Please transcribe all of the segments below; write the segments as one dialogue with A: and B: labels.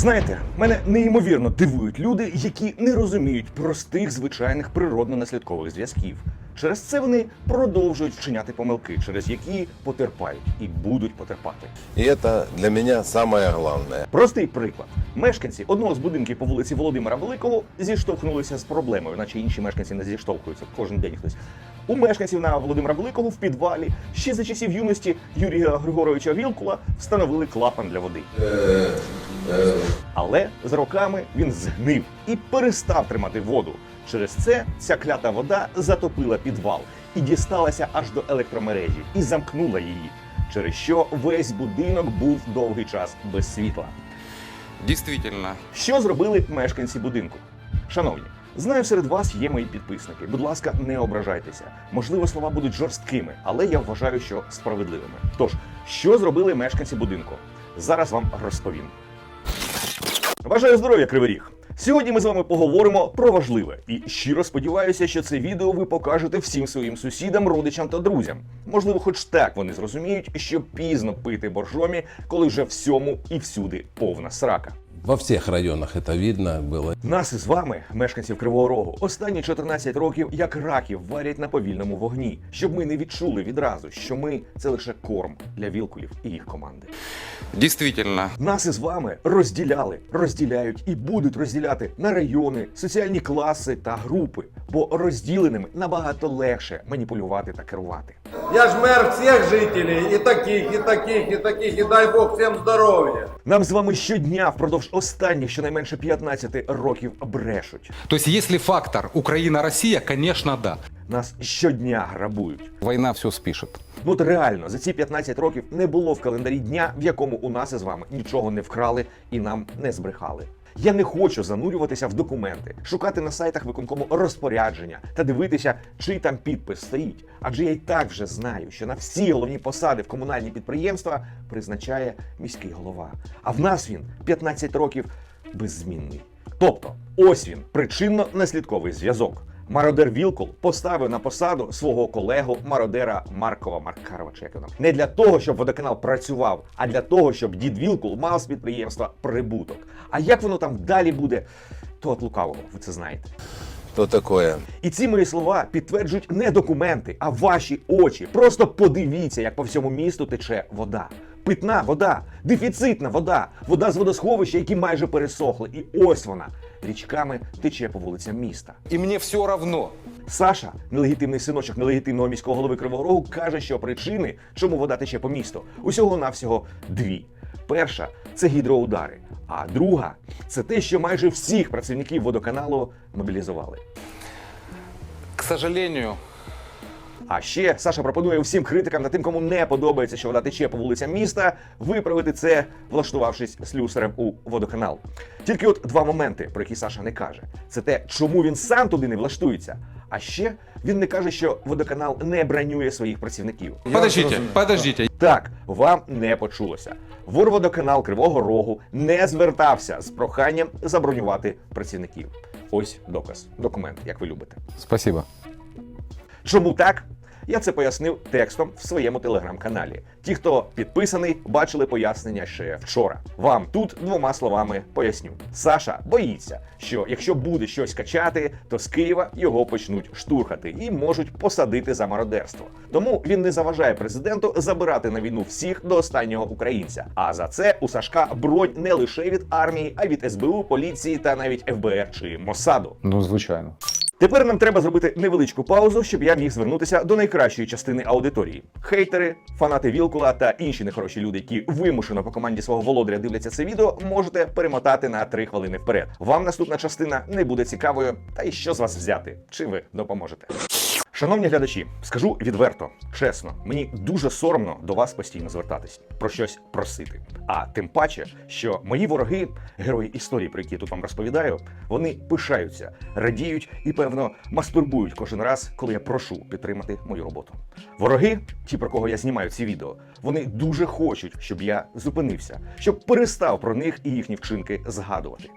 A: Знаєте, мене неймовірно дивують люди, які не розуміють простих звичайних природно-наслідкових зв'язків. Через це вони продовжують вчиняти помилки, через які потерпають і будуть потерпати.
B: И это для меня самое главное.
A: Простий приклад: мешканці одного з будинків по вулиці Володимира Великого зіштовхнулися з проблемою, наче інші мешканці не зіштовхуються кожен день хтось. У мешканців на Володимира Великого в підвалі ще за часів юності Юрія Григоровича Вілкула встановили клапан для води. Але з роками він згнив і перестав тримати воду. Через це ця клята вода затопила підвал і дісталася аж до електромережі і замкнула її, через що весь будинок був довгий час без світла.
C: Действительно,
A: Що зробили мешканці будинку? Шановні, знаю, серед вас є мої підписники. Будь ласка, не ображайтеся. Можливо, слова будуть жорсткими, але я вважаю, що справедливими. Тож, що зробили мешканці будинку? Зараз вам розповім. Бажаю здоров'я, Кривий Ріг! Сьогодні ми з вами поговоримо про важливе і щиро сподіваюся, що це відео ви покажете всім своїм сусідам, родичам та друзям. Можливо, хоч так вони зрозуміють, що пізно пити боржомі, коли вже всьому і всюди повна срака.
B: Во всех районах это видно было.
A: Нас із вами, мешканців Кривого Рогу, останні 14 років як раків варять на повільному вогні, щоб ми не відчули відразу, що ми це лише корм для вілкулів і їх команди.
C: действительно,
A: Нас із вами розділяли, розділяють і будуть розділяти на райони, соціальні класи та групи, бо розділеними набагато легше маніпулювати та керувати.
D: Я ж мэр всех жителей, и таких, и таких, и таких, и дай бог всем здоровья.
A: Нам з вами щодня впродовж останніх щонайменше 15 років брешуть.
E: То есть если фактор Украина-Россия, конечно, да.
A: Нас щодня грабують.
E: Война все спишет.
A: Ну от реально за ці 15 років не було в календарі дня, в якому у нас із вами нічого не вкрали і нам не збрехали. Я не хочу занурюватися в документи, шукати на сайтах виконкому розпорядження та дивитися, чий там підпис стоїть. Адже я й так вже знаю, що на всі головні посади в комунальні підприємства призначає міський голова. А в нас він 15 років беззмінний. Тобто, ось він причинно-наслідковий зв'язок. Мародер Вілкул поставив на посаду свого колегу мародера Маркова Маркарова, чи як його не для того, щоб водоканал працював, а для того, щоб дід Вілкул мав з підприємства прибуток. А як воно там далі буде, то от лукавого, ви це знаєте.
B: То такое.
A: І ці мої слова підтверджують не документи, а ваші очі. Просто подивіться, як по всьому місту тече вода. Питна вода, дефіцитна вода, вода з водосховища, які майже пересохли. І ось вона річками тече по вулицям міста.
E: И мне все равно.
A: Саша, нелегітимний синочок нелегітимного міського голови Кривого Рогу, каже, що причини, чому вода тече по місту, усього навсього дві. Перша це гідроудари, а друга це те, що майже всіх працівників водоканалу мобілізували.
E: К сожалению,
A: А ще Саша пропонує всім критикам та тим, кому не подобається, що вода тече по вулицям міста, виправити це, влаштувавшись слюсарем у водоканал. Тільки от два моменти, про які Саша не каже: це те, чому він сам туди не влаштується. А ще він не каже, що водоканал не бронює своїх працівників.
E: подождите, подождите.
A: Так, вам не почулося. Ворводоканал Кривого Рогу не звертався з проханням забронювати працівників. Ось доказ, документ, як ви любите.
E: Спасибо.
A: Чому так? Я це пояснив текстом в своєму телеграм-каналі. Ті, хто підписаний, бачили пояснення ще вчора. Вам тут двома словами поясню. Саша боїться, що якщо буде щось качати, то з Києва його почнуть штурхати і можуть посадити за мародерство. Тому він не заважає президенту забирати на війну всіх до останнього українця. А за це у Сашка бронь не лише від армії, а від СБУ, поліції та навіть ФБР чи Мосаду.
E: Ну, звичайно.
A: Тепер нам треба зробити невеличку паузу, щоб я міг звернутися до найкращої частини аудиторії. Хейтери, фанати Вілкула та інші нехороші люди, які вимушено по команді свого володаря дивляться це відео, можете перемотати на 3 хвилини вперед. Вам наступна частина не буде цікавою, та й що з вас взяти? Чи ви допоможете? Шановні глядачі, скажу відверто, чесно, мені дуже соромно до вас постійно звертатись, про щось просити. А тим паче, що мої вороги, герої історії, про які я тут вам розповідаю, вони пишаються, радіють і, певно, мастурбують кожен раз, коли я прошу підтримати мою роботу. Вороги, ті, про кого я знімаю ці відео, вони дуже хочуть, щоб я зупинився, щоб перестав про них і їхні вчинки згадувати.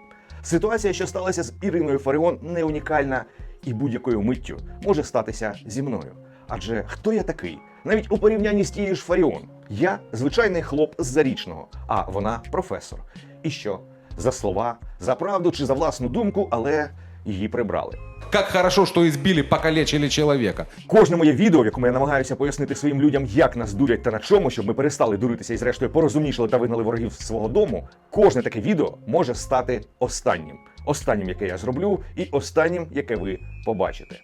A: Ситуація, що сталася з Іриною Фаріон, не унікальна і будь-якою миттю може статися зі мною. Адже хто я такий? Навіть у порівнянні з тією ж Фаріон. Я звичайний хлоп з зарічного, а вона професор. І що? за слова, за правду чи за власну думку, але її прибрали.
E: Как хорошо, что избили, покалечили человека.
A: Кожне моє відео, в якому я намагаюся пояснити своїм людям, як нас дурять та на чому, щоб ми перестали дуритися і зрештою порозумнішали та вигнали ворогів з свого дому. Кожне таке відео може стати останнім. Останнім, яке я зроблю, і останнім, яке ви побачите.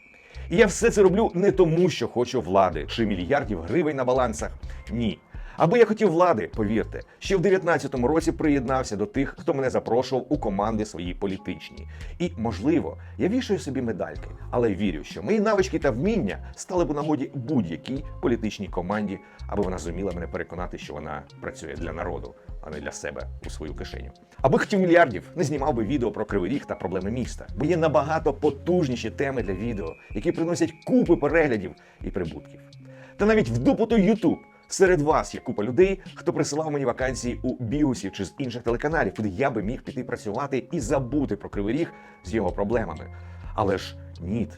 A: І я все це роблю не тому, що хочу влади чи мільярдів гривень на балансах. Ні. Аби я хотів влади, повірте, ще в 19-му році приєднався до тих, хто мене запрошував у команди свої політичні. І, можливо, я вішаю собі медальки, але вірю, що мої навички та вміння стали б у нагоді будь-якій політичній команді, аби вона зуміла мене переконати, що вона працює для народу, а не для себе у свою кишеню. Аби хотів мільярдів, не знімав би відео про кривий ріг та проблеми міста, бо є набагато потужніші теми для відео, які приносять купи переглядів і прибутків. Та навіть в дупу той Ютуб. Серед вас є купа людей, хто присилав мені вакансії у Бігусі чи з інших телеканалів, куди я би міг піти працювати і забути про Кривий Ріг з його проблемами. Але ж ніт,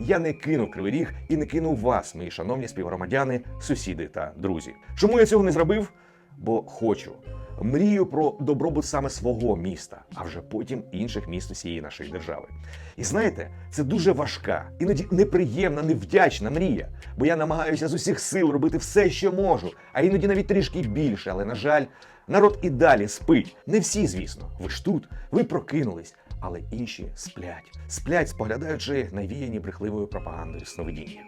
A: я не кинув Кривий Ріг і не кинув вас, мої шановні співгромадяни, сусіди та друзі. Чому я цього не зробив? Бо хочу. Мрію про добробут саме свого міста, а вже потім інших міст усієї нашої держави. І знаєте, це дуже важка, іноді неприємна, невдячна мрія. Бо я намагаюся з усіх сил робити все, що можу, а іноді навіть трішки більше. Але на жаль, народ і далі спить. Не всі, звісно. Ви ж тут, ви прокинулись, але інші сплять. Сплять, споглядаючи навіяні брехливою пропагандою сновидіння.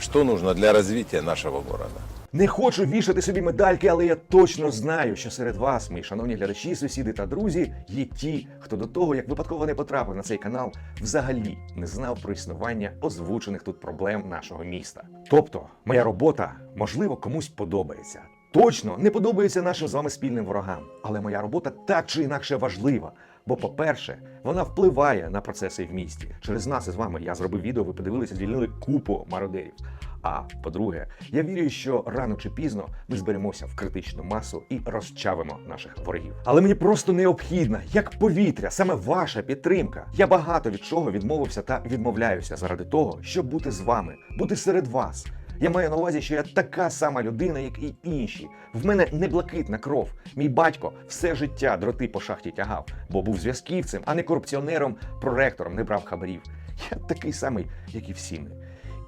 B: Что нужно для развития нашего города?
A: Не хочу вішати собі медальки, але я точно знаю, що серед вас, мої шановні глядачі, сусіди та друзі, є ті, хто до того, як випадково не потрапив на цей канал, взагалі не знав про існування озвучених тут проблем нашого міста. Тобто, моя робота, можливо, комусь подобається. Точно не подобається нашим з вами спільним ворогам, але моя робота так чи інакше важлива. Бо, по-перше, вона впливає на процеси в місті. Через нас із вами я зробив відео, ви подивилися, звільнили купу мародерів. А по-друге, я вірю, що рано чи пізно ми зберемося в критичну масу і розчавимо наших ворогів. Але мені просто необхідна, як повітря, саме ваша підтримка. Я багато від чого відмовився та відмовляюся заради того, щоб бути з вами, бути серед вас. Я маю на увазі, що я така сама людина, як і інші. В мене не блакитна кров. Мій батько все життя дроти по шахті тягав, бо був зв'язківцем, а не корупціонером, проректором, не брав хабарів. Я такий самий, як і всі ми.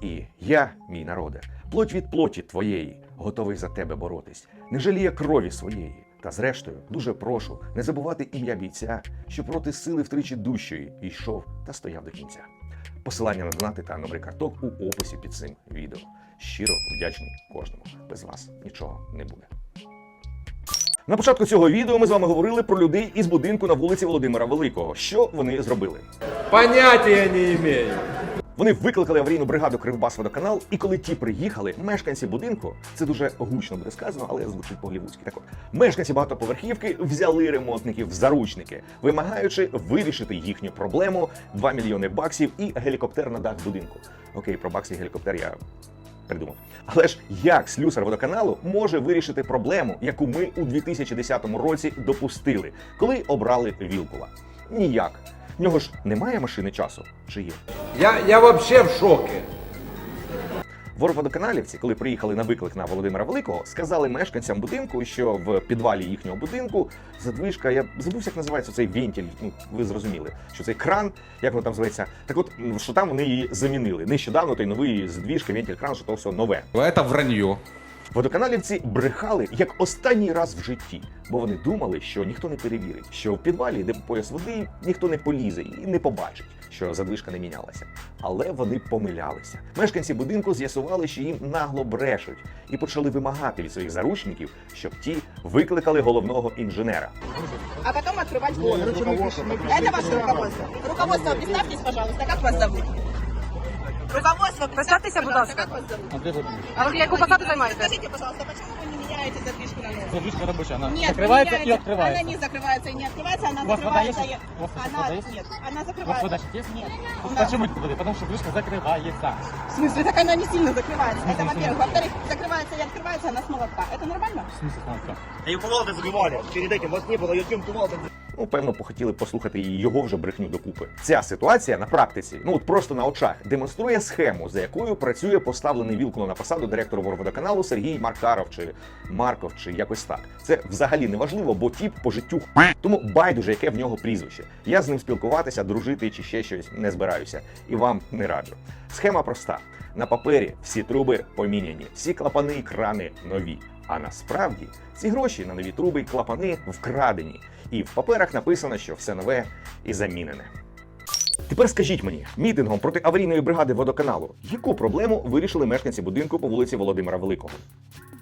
A: І я, мій народе, плоть від плоті твоєї, готовий за тебе боротись, не жаліє крові своєї. Та зрештою, дуже прошу не забувати ім'я бійця, що проти сили втричі дужчої йшов та стояв до кінця. Посилання на донати та номери карток у описі під цим відео. Щиро вдячний кожному. Без вас нічого не буде. На початку цього відео ми з вами говорили про людей із будинку на вулиці Володимира Великого. Що вони зробили?
D: Понятия не имею.
A: Вони викликали аварійну бригаду Кривбасводоканал, і коли ті приїхали, мешканці будинку, це дуже гучно буде сказано, але звучить по-голівудськи. Так от, мешканці багатоповерхівки взяли ремонтників в заручники, вимагаючи вирішити їхню проблему 2 мільйони баксів і гелікоптер на дах будинку. Окей, про бакси і гелікоптер я придумав. Але ж як слюсар водоканалу може вирішити проблему, яку ми у 2010 році допустили, коли обрали Вілкула? Ніяк. В нього ж немає машини часу, чи є?
D: Я, я вообще в шоке.
A: Ворводоканалівці, коли приїхали на виклик на Володимира Великого, сказали мешканцям будинку, що в підвалі їхнього будинку задвижка, я забувся, як називається цей вентиль. Ну ви зрозуміли, що цей кран, як воно там зветься, так от що там вони її замінили. Нещодавно той новий задвіжка, вентиль, кран, що то все нове.
E: Это вранье.
A: Водоканалівці брехали як останній раз в житті, бо вони думали, що ніхто не перевірить, що в підвалі, де пояс води, ніхто не полізе і не побачить, що задвижка не мінялася. Але вони помилялися. Мешканці будинку з'ясували, що їм нагло брешуть, і почали вимагати від своїх заручників, щоб ті викликали головного інженера.
F: а потом открывать воду. Это ваше руководство. Руководство, представьтесь, пожалуйста, как вас зовут? Руководство,
G: Представьтеся, будь ласка.
F: Как вас зовут?
G: А ви яку посаду займаєте?
F: Скажите, пожалуйста, почему вы не меняете задвижку на новую?
H: Задвижка рабочая, она
F: Нет,
H: закрывается
F: вы
H: и
F: меняете.
H: открывается.
F: Она не закрывается и не открывается, она
H: У вас вода
F: закрывается.
H: есть?
F: и-
H: У вас
F: Она,
H: вода есть?
F: нет, она
H: У вас
F: закрывается.
H: вода есть?
F: Нет.
H: Вот
F: У нас-
H: Почему нет воды? Потому что крышка закрывается.
F: В смысле, так она не сильно закрывается. Это во-первых. Во-вторых, закрывается и открывается она с молотка. Это нормально?
H: В смысле смотрите?
I: А ее кувалдой забивали. Перед этим вас не было, ее кем кувалдой
A: ну певно похотіли послухати і його вже брехню докупи. Ця ситуація на практиці, ну от просто на очах, демонструє схему, за якою працює поставлений вілкуло на посаду директора Ворводоканалу Сергій Маркаров чи Марков, чи якось так. Це взагалі не важливо, бо тіп по життю тому байдуже, яке в нього прізвище. Я з ним спілкуватися, дружити чи ще щось не збираюся, і вам не раджу. Схема проста: на папері всі труби поміняні, всі клапани і крани нові. А насправді ці гроші на нові труби і клапани вкрадені, і в паперах написано, що все нове і замінене. Тепер скажіть мені, мітингом проти аварійної бригади водоканалу, яку проблему вирішили мешканці будинку по вулиці Володимира Великого?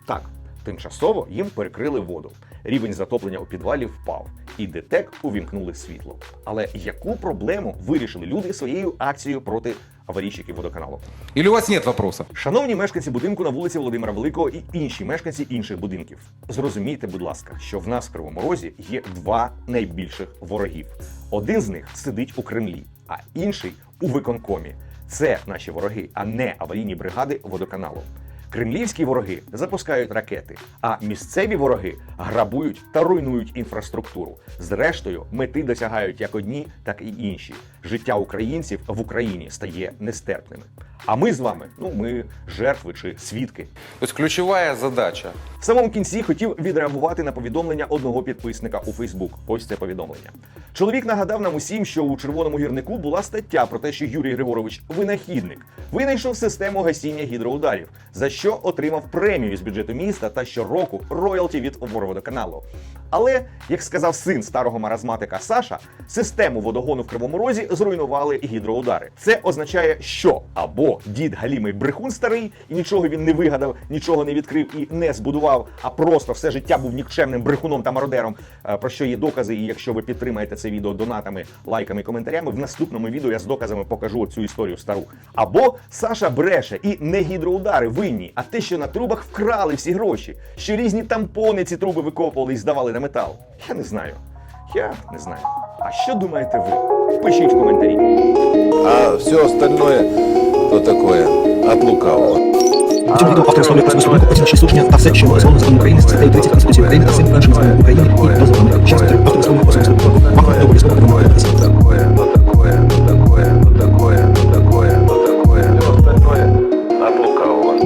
A: Так, тимчасово їм перекрили воду. Рівень затоплення у підвалі впав, і ДТЕК увімкнули світло. Але яку проблему вирішили люди своєю акцією проти аварійщиків водоканалу?
E: Ілі у вас нет вопроса?
A: Шановні мешканці будинку на вулиці Володимира Великого і інші мешканці інших будинків, зрозумійте, будь ласка, що в нас в Кривому Розі є два найбільших ворогів. Один з них сидить у Кремлі, а інший у виконкомі. Це наші вороги, а не аварійні бригади водоканалу. Кремлівські вороги запускають ракети, а місцеві вороги грабують та руйнують інфраструктуру. Зрештою, мети досягають як одні, так і інші. Життя українців в Україні стає нестерпними. А ми з вами, ну ми жертви чи свідки.
C: То есть ключевая задача
A: В самому кінці хотів відреагувати на повідомлення одного підписника у Фейсбук. Ось це повідомлення. Чоловік нагадав нам усім, що у червоному гірнику була стаття про те, що Юрій Григорович винахідник винайшов систему гасіння гідроударів, за що отримав премію з бюджету міста та щороку роялті від Ворводоканалу. Але, як сказав син старого маразматика Саша, систему водогону в Кривому Розі зруйнували гідроудари. Це означає, що або дід Галімий брехун старий, і нічого він не вигадав, нічого не відкрив і не збудував, а просто все життя був нікчемним брехуном та мародером. е, Про що є докази, і якщо ви підтримаєте це відео донатами, лайками, коментарями, в наступному відео я з доказами покажу цю історію стару. Або Саша бреше і не гідроудари винні, а те, що на трубах вкрали всі гроші, що різні тампони ці труби викопували і здавали на метал. Я не знаю. Я не знаю. А що думаєте ви? Пишіть в коментарі.
B: А все остальное то такое от лукавого.
I: У цьому відео автор висловлює висловлює оціночні судження та все, що дозволено законом України, статтею 30 Конституції України та всім іншим законом України і
B: дозволених час автор висловлює особисту думку. Вам обов'язково повідомляє. Такое, такое, такое.